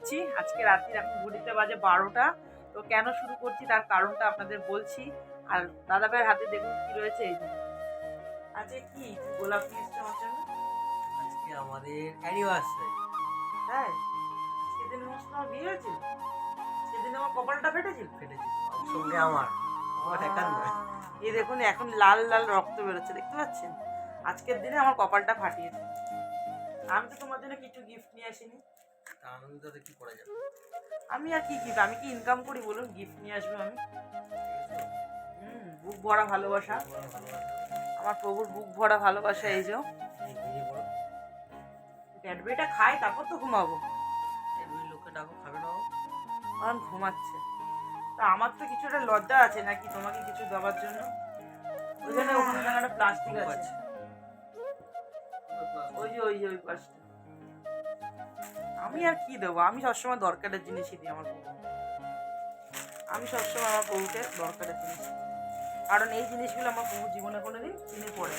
করছি। আজকে রাত্রির এখন ঘড়িতে বাজে বারোটা। তো কেন শুরু করছি তার কারণটা আপনাদের বলছি। আর দাদা ভাইয়ের হাতে দেখুন কি রয়েছে এই আজকে কি? গোলাপ নিয়ে এসছো আমার জন্য। আজকে আমাদের অ্যানিভার্সারি তাই? সেদিন আমার বিয়ে হয়েছিল। সেদিন আমার কপালটা ফেটেছিল। ফেটেছে আমার সঙ্গে আমার। আমার একার নয় এই দেখুন এখন লাল লাল রক্ত বেরোচ্ছে। দেখতে পাচ্ছেন? আজকের দিনে আমার কপালটা ফাটিয়েছে। আমি তো তোমার জন্য কিছু গিফট নিয়ে আসিনি। তা আনন্দতে কি করা যাবে আমি আর কি গিফট আমি কি ইনকাম করি বলুন? গিফট নিয়ে আসব আমি। হুম বুক ভরা ভালোবাসা। আমার প্রভুর বুক ভরা ভালোবাসা এই যে। ক্যাডবেরিটা খাই তারপর তো ঘুমাবো। এমনি লোকে ডাকো খাবে না? কারণ ঘুমাচ্ছে। তা আমার তো কিছুটা লজ্জা আছে নাকি তোমাকে কিছু দেওয়ার জন্য? ওই জন্য ওখানে একটা প্লাস্টিক আছে। ওই যে ওই যে ওই পাশটা। আমি আর কি দেবো? আমি সবসময় দরকারের জিনিসই দিই আমার বউ। আমি সবসময় আমার বউকে দরকারের জিনিস কারণ এই জিনিসগুলো আমার প্রভু জীবনে কোনোদিন কিনে পড়ে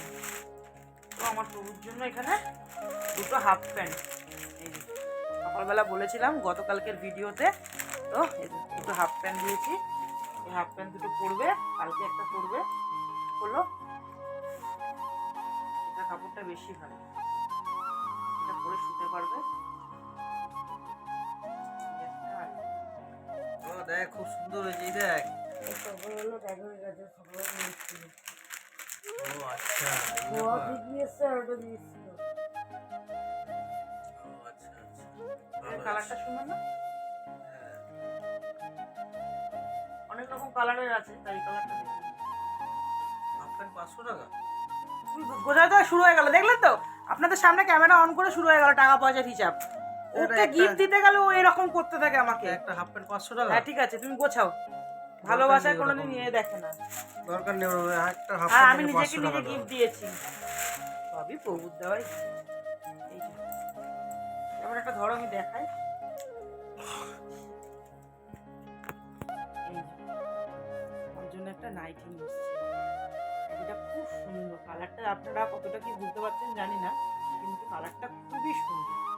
তো আমার প্রভুর জন্য এখানে দুটো হাফ প্যান্ট। এই সকালবেলা বলেছিলাম গতকালকের ভিডিওতে, তো দুটো হাফ প্যান্ট দিয়েছি। এই হাফ প্যান্ট দুটো পরবে, কালকে একটা পরবে। হলো, এটা কাপড়টা বেশি ভালো। এটা পরে শুতে পারবে। দেখ খুব সুন্দর হয়েছে এই দেখ। ও আচ্ছা ও আচ্ছা আচ্ছা কালারটা। সুন্দর না? হ্যাঁ। অনেক রকম কালারের আছে তাই কালারটা পাঁচশো টাকা? তো শুরু হয়ে গেল দেখলেন তো? আপনাদের সামনে ক্যামেরা অন করে শুরু হয়ে গেল টাকা পয়সার হিসাব। ওকে গিফট দিতে গেলে ও এরকম করতে থাকে আমাকে। একটা হাফ প্যান্ট পাঁচশো টাকা? হ্যাঁ ঠিক আছে তুমি গোছাও। ভালোবাসায় কোনোদিন নিয়ে দেখে না। দরকার নেই একটা হাফ প্যান্ট আমি নিজেকে নিজে গিফট দিয়েছি। সবই প্রভুর দেওয়াই। এবার একটা ধরো আমি দেখাই। যে। জন্য একটা নাইটি নিয়ে এটা খুব সুন্দর। কালারটা আপনারা কতটা কি বুঝতে পারছেন জানি না কিন্তু কালারটা খুবই সুন্দর।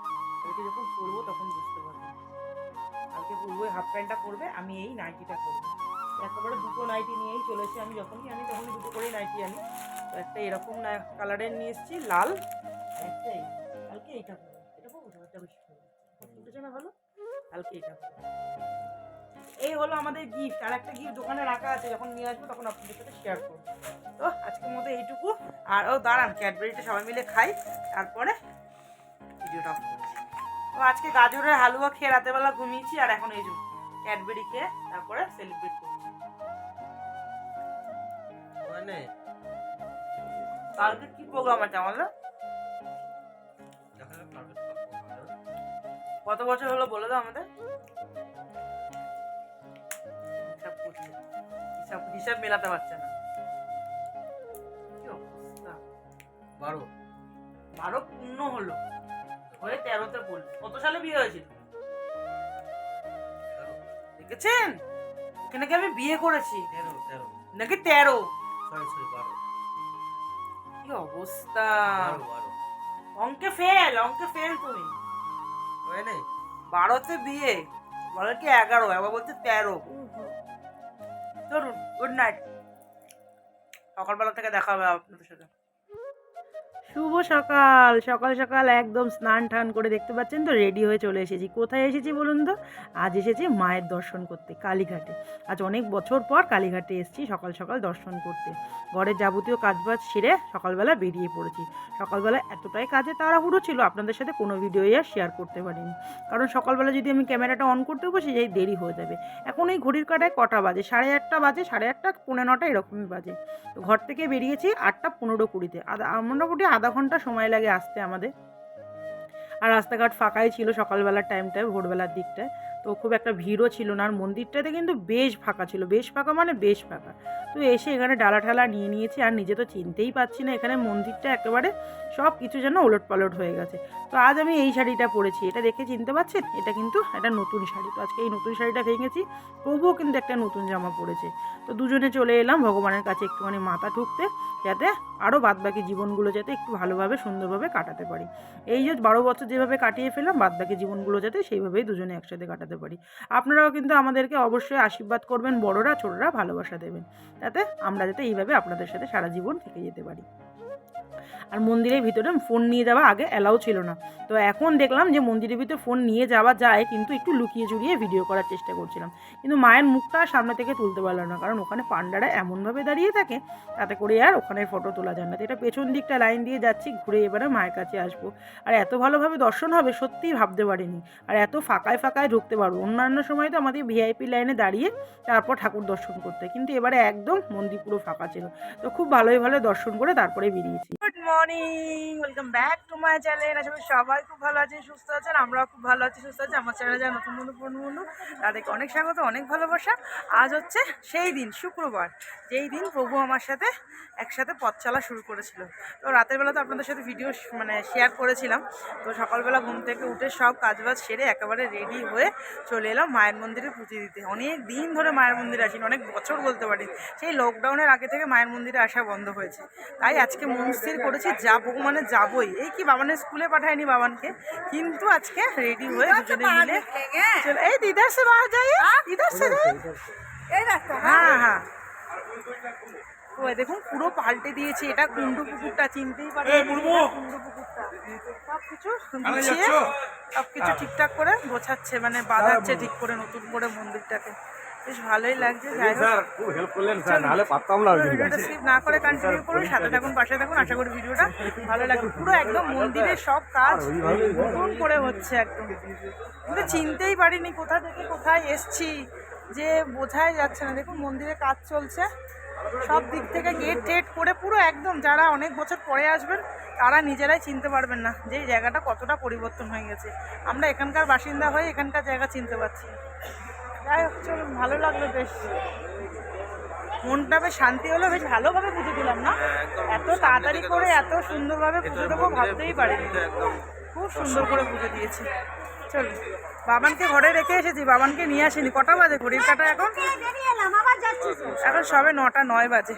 কালকে যখন পরবো তখন বুঝতে পারবেন কালকে পরবো হাফ প্যান্টটা পরবে, আমি এই নাইটিটা পরবো। একেবারে দুটো নাইটি নিয়েই চলেছি আমি যখনই আনি তখনই দুটো করেই নাইটি আনি। তো একটা এরকম কালারের নিয়ে এসেছি, লাল একটা কালকে এইটা পরবো। এটা পরবো এটা বেশি পরবো। না ভালো? কালকে এটা পরবো। এই হলো আমাদের গিফট আর একটা গিফট দোকানে রাখা আছে, যখন নিয়ে আসব তখন আপনাদের সাথে শেয়ার করব। তো আজকের মতো এইটুকু। আর ও দাঁড়ান ক্যাডবেরিটা সবাই মিলে খাই, তারপরে ভিডিওটা তো আজকে গাজরের হালুয়া খেয়ে রাতেরবেলা ঘুমিয়েছি আর এখন এই যে ক্যাডবেরি খেয়ে তারপরে সেলিব্রেট করছি মানে? কালকে কি প্রোগ্রাম আছে আমাদের। কত বছর হলো বলে দাও আমাদের? হিসাব মেলাতে পারছে না। বারো। বারো পূর্ণ হলো। হয়ে তেরোতে পড়ল। কত সালে বিয়ে হয়েছিল? দেখেছেন? ওকে নাকি আমি বিয়ে করেছি? নাকি তেরো? কি অবস্থা? অঙ্কে ফেল অঙ্কে ফেল তুমি। বারোতে বিয়ে? বলে কি এগারো? একবার বলছে তেরো। চলুন গুড নাইট সকালবেলা থেকে দেখা হবে আপনাদের সাথে। শুভ সকাল সকাল সকাল একদম স্নান টান করে দেখতে পাচ্ছেন তো রেডি হয়ে চলে এসেছি। কোথায় এসেছি বলুন তো? আজ এসেছি মায়ের দর্শন করতে, কালীঘাটে। আজ অনেক বছর পর কালীঘাটে এসেছি সকাল সকাল দর্শন করতে। ঘরের যাবতীয় কাজবাজ সেরে সকালবেলা বেরিয়ে পড়েছি। সকালবেলা এতটাই কাজে তাড়াহুড়ো ছিল, আপনাদের সাথে কোনো ভিডিওই আর শেয়ার করতে পারিনি। কারণ সকালবেলা যদি আমি ক্যামেরাটা অন করতে বসি, সেই দেরি হয়ে যাবে। এখন এই ঘড়ির কাটায় কটা বাজে? সাড়ে আটটা বাজে, সাড়ে আটটা, পৌনে নটা এরকমই বাজে। তো ঘর থেকে বেরিয়েছি আটটা পনেরো কুড়িতে। আধা মোটামুটি আধা ঘণ্টা সময় লাগে আসতে আমাদের। আর রাস্তাঘাট ফাঁকাই ছিল সকালবেলার টাইমটায় ভোরবেলার দিকটায়। তো খুব একটা ভিড়ও ছিল না। আর মন্দিরটাতে কিন্তু বেশ ফাঁকা ছিল। বেশ ফাঁকা মানে বেশ ফাঁকা। তো এসে এখানে ডালা ঠালা নিয়ে নিয়েছি। আর নিজে তো চিনতেই পারছি না এখানে মন্দিরটা একেবারে সব কিছু যেন ওলট পালট হয়ে গেছে। তো আজ আমি এই শাড়িটা পরেছি। এটা দেখে চিনতে পারছেন? এটা কিন্তু একটা নতুন শাড়ি। তো আজকে এই নতুন শাড়িটা ভেঙেছি তবুও কিন্তু একটা নতুন জামা পরেছে। তো দুজনে চলে এলাম ভগবানের কাছে একটুখানি মাথা ঠুকতে, যাতে আরও বাদবাকি জীবনগুলো যাতে একটু ভালোভাবে, সুন্দরভাবে কাটাতে পারি। এই যে বারো বছর যেভাবে কাটিয়ে ফেললাম, বাদবাকি জীবনগুলো যাতে সেইভাবেই দুজনে একসাথে কাটাতে পারি। আপনারাও কিন্তু আমাদেরকে অবশ্যই আশীর্বাদ করবেন, বড়রা, ছোটরা ভালোবাসা দেবেন। যাতে আমরা যাতে এইভাবে আপনাদের সাথে সারা জীবন থেকে যেতে পারি। আর মন্দিরের ভিতরে ফোন নিয়ে যাওয়া আগে অ্যালাউ ছিল না। তো এখন দেখলাম যে মন্দিরের ভিতরে ফোন নিয়ে যাওয়া যায়, কিন্তু একটু লুকিয়ে চুরিয়ে ভিডিও করার চেষ্টা করছিলাম। কিন্তু মায়ের মুখটা সামনে থেকে তুলতে পারলাম না, কারণ ওখানে পান্ডারা এমনভাবে দাঁড়িয়ে থাকে, তাতে করে আর ওখানে ফটো তোলা যায় না। তো এটা পেছন দিকটা লাইন দিয়ে যাচ্ছি, ঘুরে এবারে মায়ের কাছে আসব। আর এত ভালোভাবে দর্শন হবে সত্যিই ভাবতে পারিনি। আর এত ফাঁকায় ফাঁকায় ঢুকতে পারব। অন্যান্য সময় তো আমাদের ভিআইপি লাইনে দাঁড়িয়ে তারপর ঠাকুর দর্শন করতে। কিন্তু এবারে একদম মন্দির পুরো ফাঁকা ছিল। তো খুব ভালোই ভালো দর্শন করে তারপরে বেরিয়েছি। Good morning, welcome back to my channel. করি সবাই খুব ভালো আছেন, সুস্থ আছেন, আমরাও খুব ভালো আছি, সুস্থ আছি। আমার চ্যানেলে যারা নতুন বন্ধু পুরনো বন্ধু, তাদেরকে অনেক স্বাগত, অনেক ভালোবাসা। আজ হচ্ছে সেই দিন, শুক্রবার, যেই দিন প্রভু আমার সাথে একসাথে পথ চলা শুরু করেছিল। তো রাতের বেলা তো আপনাদের সাথে ভিডিও মানে শেয়ার করেছিলাম। তো সকালবেলা ঘুম থেকে উঠে সব কাজবাজ সেরে একেবারে রেডি হয়ে চলে এলাম মায়ের মন্দিরে পুজো দিতে। অনেক দিন ধরে মায়ের মন্দিরে আসিনি, অনেক বছর বলতে পারি সেই লকডাউনের আগে থেকে মায়ের মন্দিরে আসা বন্ধ হয়েছে। তাই আজকে মন স্থির করেছি যাব মানে যাবোই। এই কি বাবানের স্কুলে পাঠায়নি বাবানকে? কিন্তু আজকে রেডি হয়ে দুজনে মিলে চলে এই দিদার সে বাহার যাই ইধার সে যাই হ্যাঁ। হ্যাঁ ও দেখুন পুরো পাল্টে দিয়েছে। এটা কুন্ডু পুকুরটা চিনতেই পারে কুন্ডু পুকুরটা। সব কিছু গুছিয়ে সব কিছু ঠিকঠাক করে গোছাচ্ছে মানে বাঁধাচ্ছে ঠিক করে নতুন করে মন্দিরটাকে। বেশ ভালোই লাগছে স্যার খুব হেল্প করলেন স্যার নাহলে পারতাম না ভিডিওটা স্কিপ না করে কন্টিনিউ করুন সাথে থাকুন পাশে থাকুন আশা করি ভিডিওটা ভালো লাগবে। পুরো একদম মন্দিরের সব কাজ নতুন করে হচ্ছে একদম। কিন্তু চিনতেই পারিনি কোথা থেকে কোথায় এসছি যে বোঝাই যাচ্ছে না। দেখুন মন্দিরে কাজ চলছে। সব দিক থেকে গেট টেট করে পুরো একদম যারা অনেক বছর পরে আসবেন তারা নিজেরাই চিনতে পারবেন না যে এই জায়গাটা কতটা পরিবর্তন হয়ে গেছে। আমরা এখানকার বাসিন্দা হয়ে এখানকার জায়গা চিনতে পারছি। যাই হোক চলুন ভালো লাগল বেশ। মনটা বেশ শান্তি হলো বেশ ভালোভাবে পুজো দিলাম না? এত তাড়াতাড়ি করে এত সুন্দরভাবে পুজো দেবো ভাবতেই পারিনি। খুব সুন্দর করে পুজো দিয়েছি। চল বাবানকে ঘরে রেখে এসেছি বাবানকে নিয়ে আসিনি। কটা বাজে? ঘড়ির কাটা এখন? এখন সবে নটা নয় বাজে।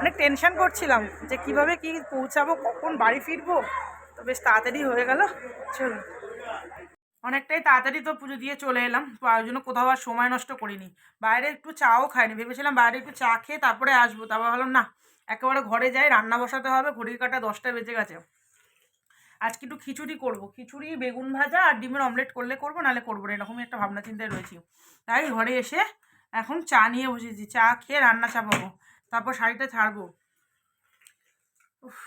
অনেক টেনশন করছিলাম যে কীভাবে কি পৌঁছাবো কখন বাড়ি ফিরবো? তো বেশ তাড়াতাড়ি হয়ে গেল। চলুন। অনেকটাই তাড়াতাড়ি তো পুজো দিয়ে চলে এলাম তো ওই জন্য কোথাও আর সময় নষ্ট করিনি। বাইরে একটু চাও খাইনি ভেবেছিলাম বাইরে একটু চা খেয়ে তারপরে আসব তারপর ভাবলাম না একেবারে ঘরে যাই রান্না বসাতে হবে ঘড়ির কাটা দশটা বেজে গেছে। আজকে একটু খিচুড়ি করব খিচুড়ি বেগুন ভাজা আর ডিমের অমলেট করলে করব নাহলে করব না এরকমই একটা ভাবনা চিন্তায় রয়েছি। তাই ঘরে এসে এখন চা নিয়ে বসেছি চা খেয়ে রান্না চাপাবো তারপর শাড়িটা ছাড়বো। উফ,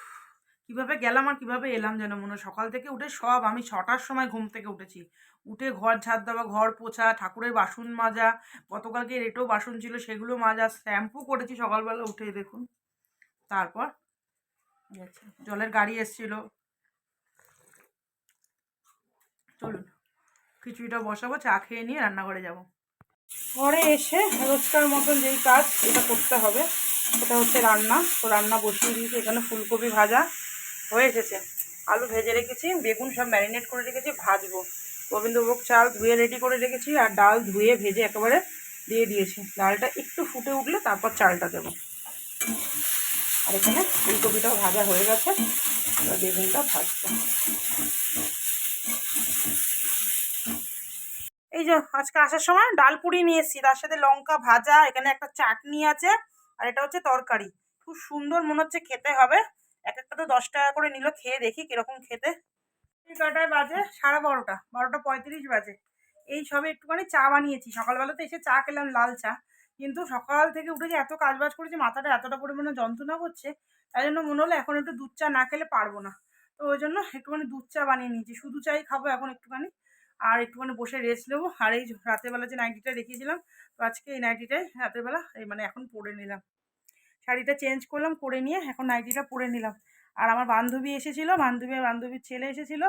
কীভাবে গেলাম আর কীভাবে এলাম যেন মনে সকাল থেকে উঠে সব আমি ছটার সময় ঘুম থেকে উঠেছি। উঠে ঘর ঝাড় দেওয়া, ঘর পোছা, ঠাকুরের বাসন মাজা, গতকালকে রেটেও বাসন ছিল, সেগুলো মাজা, শ্যাম্পু করেছি সকালবেলা উঠে, দেখুন। তারপর জলের গাড়ি এসছিল। চলুন, খিচুড়িটা বসাবো, চা খেয়ে নিয়ে রান্নাঘরে যাব। ঘরে এসে রোজকার মতন যেই কাজ এটা করতে হবে এটা হচ্ছে রান্না। তো রান্না বসিয়ে দিয়েছি, এখানে ফুলকপি ভাজা। হয়ে এসেছে। আলু ভেজে রেখেছি, বেগুন সব ম্যারিনেট করে রেখেছি, ভাজবো। গোবিন্দভোগ চাল ধুয়ে রেডি করে রেখেছি আর ডাল ধুয়ে ভেজে একেবারে দিয়ে দিয়েছি। ডালটা একটু ফুটে উঠলে তারপর চালটা দেবো। আর এখানে ফুলকপিটাও ভাজা হয়ে গেছে, এবার বেগুনটা ভাজবো। এই যে আজকে আসার সময় ডাল পুরি নিয়ে এসেছি, তার সাথে লঙ্কা ভাজা, এখানে একটা চাটনি আছে, আর এটা হচ্ছে তরকারি। খুব সুন্দর মনে হচ্ছে খেতে হবে। এক একটা তো দশ টাকা করে নিল, খেয়ে দেখি কীরকম খেতে। কটায় বাজে, সাড়ে বারোটা বারোটা পঁয়ত্রিশ বাজে। এই সবে একটুখানি চা বানিয়েছি। সকালবেলা তো এসে চা খেলাম, লাল চা। কিন্তু সকাল থেকে উঠে যে এত কাজ বাজ করেছি, মাথাটা এতটা পরিমাণে যন্ত্রণা করছে, তাই জন্য মনে হলো এখন একটু দুধ চা না খেলে পারব না। তো ওই জন্য একটুখানি দুধ চা বানিয়ে নিয়েছি। শুধু চাই খাব এখন একটুখানি। আর একটুখানি বসে রেস্ট নেব। আর এই রাতের বেলা যে নাইটিটা দেখিয়েছিলাম, তো আজকে এই নাইটিটাই রাতের বেলা, এই মানে এখন পরে নিলাম। শাড়িটা চেঞ্জ করলাম করে নিয়ে এখন নাইটিটা পরে নিলাম। আর আমার বান্ধবী এসেছিল, বান্ধবী বান্ধবীর ছেলে এসেছিল,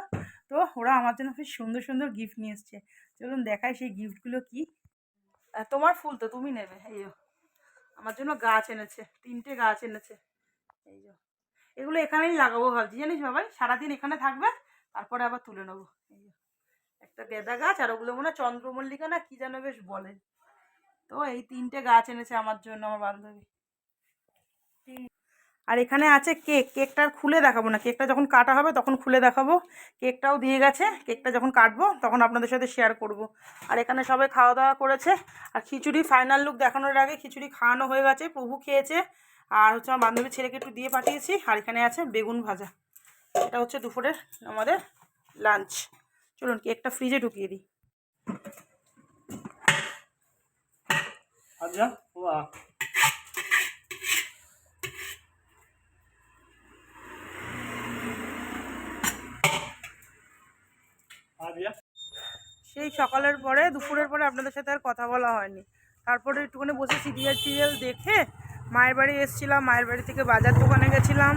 তো ওরা আমার জন্য খুব সুন্দর সুন্দর গিফট নিয়ে এসছে। চলুন দেখাই সেই গিফটগুলো কি। তোমার ফুল তো তুমি নেবে, এই আমার জন্য গাছ এনেছে, তিনটে গাছ এনেছে। এই এগুলো এখানেই লাগাবো ভাবছি, জানিস বাবাই? সারাদিন এখানে থাকবে, তারপরে আবার তুলে নেব। একটা গেঁদা গাছ, আর ওগুলো মনে হয় চন্দ্রমল্লিকা না, কি যেন বেশ বলে। তো এই তিনটে গাছ এনেছে আমার জন্য, আমার বান্ধবী। আর এখানে আছে কেক, কেকটা খুলে দেখাবো না। কেকটা যখন কাটা হবে তখন খুলে দেখাবো। কেকটাও দিয়ে গেছে, কেকটা যখন কাটবো তখন আপনাদের সাথে শেয়ার করব। আর এখানে সবাই খাওয়া দাওয়া করেছে। আর খিচুড়ি ফাইনাল লুক দেখানোর আগে খিচুড়ি খাওয়ানো হয়ে গেছে, প্রভু খেয়েছে। আর হচ্ছে আমার বান্ধবীর ছেলেকে একটু দিয়ে পাঠিয়েছি। আর এখানে আছে বেগুন ভাজা। এটা হচ্ছে দুপুরের আমাদের লাঞ্চ চলুন কেকটা ফ্রিজে ঢুকিয়ে দিই। আচ্ছা সেই সকালের পরে, দুপুরের পরে আপনাদের সাথে আর কথা বলা হয়নি। তারপরে একটুখানি বসে সিরিয়াল টিরিয়াল দেখে মায়ের বাড়ি এসেছিলাম। মায়ের বাড়ি থেকে বাজার দোকানে গেছিলাম।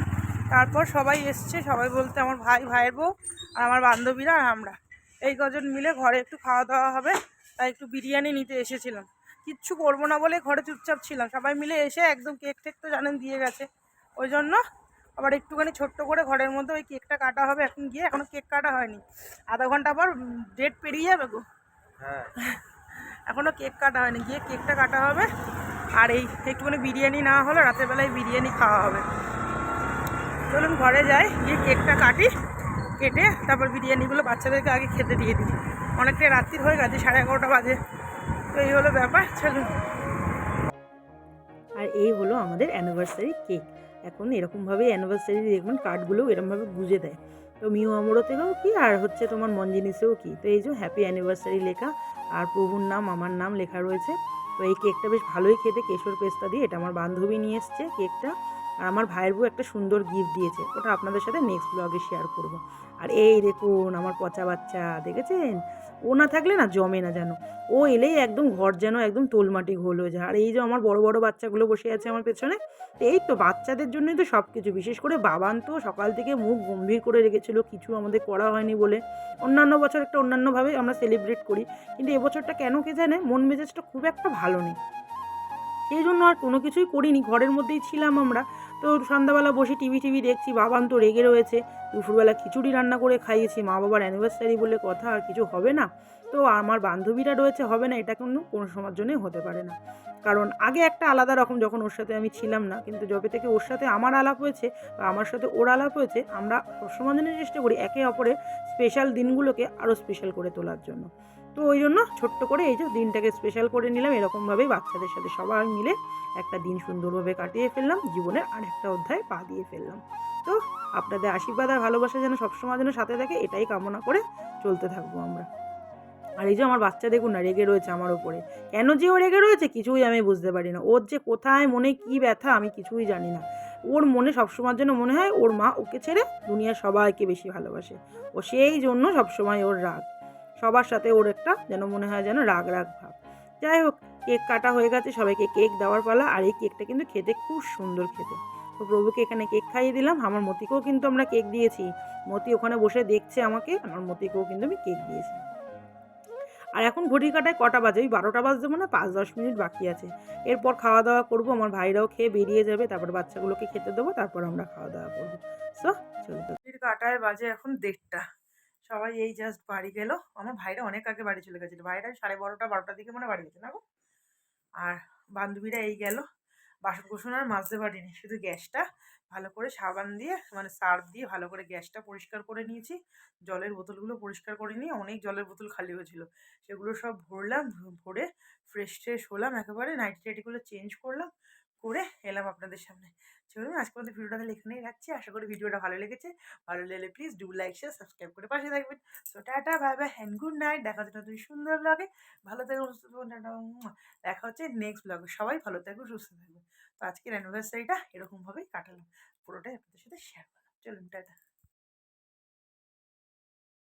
তারপর সবাই এসছে। সবাই বলতে আমার ভাই, ভাইয়ের বউ আর আমার বান্ধবীরা আর আমরা। এই কজন মিলে ঘরে একটু খাওয়া দাওয়া হবে। তাই একটু বিরিয়ানি নিতে এসেছিলাম। কিচ্ছু করব না বলে ঘরে চুপচাপ ছিলাম। সবাই মিলে এসে একদম কেক টেক তো জানেন দিয়ে গেছে। ওই জন্য আবার একটুখানি ছোট্ট করে ঘরের মধ্যে ওই কেকটা কাটা হবে এখন গিয়ে এখনও কেক কাটা হয়নি। আধা ঘণ্টা পর ডেট পেরিয়ে যাবে গো। হ্যাঁ। এখনও কেক কাটা হয়নি গিয়ে কেকটা কাটা হবে। আর এই একটুখানি বিরিয়ানি না হলে রাতের বেলায় বিরিয়ানি খাওয়া হবে। চলুন ঘরে যাই গিয়ে কেকটা কাটি কেটে তারপর বিরিয়ানিগুলো বাচ্চাদেরকে আগে খেতে দিয়ে দিই। অনেকটাই রাত্রির হয়ে গেছে সাড়ে এগারোটা বাজে। তো এই হলো ব্যাপার চলুন। আর এই হলো আমাদের অ্যানিভার্সারি কেক এখন এরকমভাবে অ্যানিভার্সারি দেখবেন কার্ডগুলোও এরকমভাবে বুঝে দেয়। তো মিউ আমরতেও কি, আর হচ্ছে তোমার মন জিনিসেও কি। তো এই যে হ্যাপি অ্যানিভার্সারি লেখা, আর প্রভুর নাম, আমার নাম লেখা রয়েছে। তো এই কেকটা বেশ ভালোই খেতে, কেশর পেস্তা দিয়ে। এটা আমার বান্ধবী নিয়ে এসছে কেকটা আর আমার ভাইয়ের বউ একটা সুন্দর গিফট দিয়েছে। ওটা আপনাদের সাথে নেক্সট ব্লগে শেয়ার করব। আর এই দেখুন আমার পচা বাচ্চা, দেখেছেন? ও না থাকলে না জমে না যেন। ও এলেই একদম ঘর যেন একদম তোলমাটি ঘোল হয়ে যায়। আর এই যে আমার বড় বড় বাচ্চাগুলো বসে আছে আমার পেছনে, এই তো বাচ্চাদের জন্যই তো সব কিছু বিশেষ করে বাবান তো সকাল থেকে মুখ গম্ভীর করে রেখেছিল, কিছু আমাদের করা হয়নি বলে। অন্যান্য বছর একটা অন্যান্যভাবে আমরা সেলিব্রেট করি, কিন্তু এবছরটা কেন কে জানে? মন মেজাজটা খুব একটা ভালো নেই। সেই জন্য আর কোনো কিছুই করিনি, ঘরের মধ্যেই ছিলাম আমরা। তো সন্ধ্যাবেলা বসে টিভি টিভি দেখছি, বাবান তো রেগে রয়েছে। দুপুরবেলা খিচুড়ি রান্না করে খাইয়েছি, মা বাবার অ্যানিভার্সারি বলে কথা আর কিছু হবে না। তো আমার বান্ধবীরা রয়েছে, হবে না, এটা কিন্তু কোনো সময়ের জন্যই হতে পারে না। কারণ আগে একটা আলাদা রকম যখন ওর সাথে আমি ছিলাম না, কিন্তু যবে থেকে ওর সাথে আমার আলাপ হয়েছে বা আমার সাথে ওর আলাপ হয়েছে, আমরা সবসময় চেষ্টা করি একে অপরের স্পেশাল দিনগুলোকে আরও স্পেশাল করে তোলার জন্য। তো ওই জন্য ছোট্ট করে এই যে দিনটাকে স্পেশাল করে নিলাম। এরকমভাবেই বাচ্চাদের সাথে সবাই মিলে একটা দিন সুন্দরভাবে কাটিয়ে ফেললাম, জীবনের আর একটা অধ্যায় পা দিয়ে ফেললাম। তো আপনাদের আশীর্বাদ আর ভালোবাসা যেন সবসময় যেন সাথে থাকে, এটাই কামনা করে চলতে থাকব আমরা। আর এই যে আমার বাচ্চা দেখুন না, রেগে রয়েছে আমার ওপরে কেন যে ও রেগে রয়েছে কিছুই আমি বুঝতে পারি না। ওর যে কোথায়, মনে কি ব্যথা, আমি কিছুই জানি না। ওর মনে সবসময়ের জন্য মনে হয় ওর মা ওকে ছেড়ে দুনিয়ার সবাইকে বেশি ভালোবাসে। ও সেই জন্য সবসময় ওর রাগ। সবার সাথে ওর একটা যেন মনে হয় যেন রাগ রাগ ভাব। যাই হোক, কেক কাটা হয়ে গেছে, সবাইকে কেক দেওয়ার পালা, আর এই কেকটা কিন্তু খেতে খুব সুন্দর খেতে। তো প্রভুকে এখানে কেক খাইয়ে দিলাম, আমার মতিকেও কিন্তু আমরা কেক দিয়েছি। মতি ওখানে বসে দেখছে আমাকে, আমার মতিকেও কিন্তু আমি কেক দিয়েছি। আর এখন ঘড়ির কাটায় কটা বাজে? ওই বারোটা বাজতে মানে পাঁচ দশ মিনিট বাকি আছে। এরপর খাওয়া দাওয়া করব, আমার ভাইরাও খেয়ে বেরিয়ে যাবে, তারপর বাচ্চাগুলোকে খেতে দেবো, তারপর আমরা খাওয়া দাওয়া করব। সো চলতে ঘড়ির কাটায় বাজে এখন দেড়টা। সবাই এই জাস্ট বাড়ি গেল। আমার ভাইরা অনেক আগে বাড়ি চলে গেছিল। ভাইরা সাড়ে বারোটা, বারোটার দিকে মানে বাড়ি গেছে না গো? আর বান্ধবীরা এই গেল। বাসন কোসন আর মাজতে পারিনি, শুধু গ্যাসটা। ভালো করে সাবান দিয়ে মানে সার্ফ দিয়ে ভালো করে গ্যাসটা পরিষ্কার করে নিয়েছি। জলের বোতলগুলো পরিষ্কার করে নিয়ে অনেক জলের বোতল খালি হয়েছিল। সেগুলো সব ভরলাম, ভরে ফ্রেশ ট্রেশ হলাম, একেবারে নাইটি টাইটিগুলো চেঞ্জ করলাম। করে এলাম আপনাদের সামনে। চলুন আজকে আমাদের ভিডিওটা তাহলে এখানেই রাখছি। আশা করি ভিডিওটা ভালো লেগেছে। ভালো লাগলে please do like share subscribe করে পাশে থাকবেন। সো টাটা ভাই বাই হ্যান্ড গুড নাইট দেখা হচ্ছে নতুন সুন্দর লাগে ভালো থাকবেন সুস্থ থাকুন, টাটা দেখা হচ্ছে নেক্সট ব্লগে সবাই ভালো থাকবে সুস্থ থাকবে তো আজকের অ্যানিভার্সারিটা এরকমভাবেই কাটালাম। পুরোটাই আপনাদের সাথে শেয়ার করলাম। চলুন, টাটা।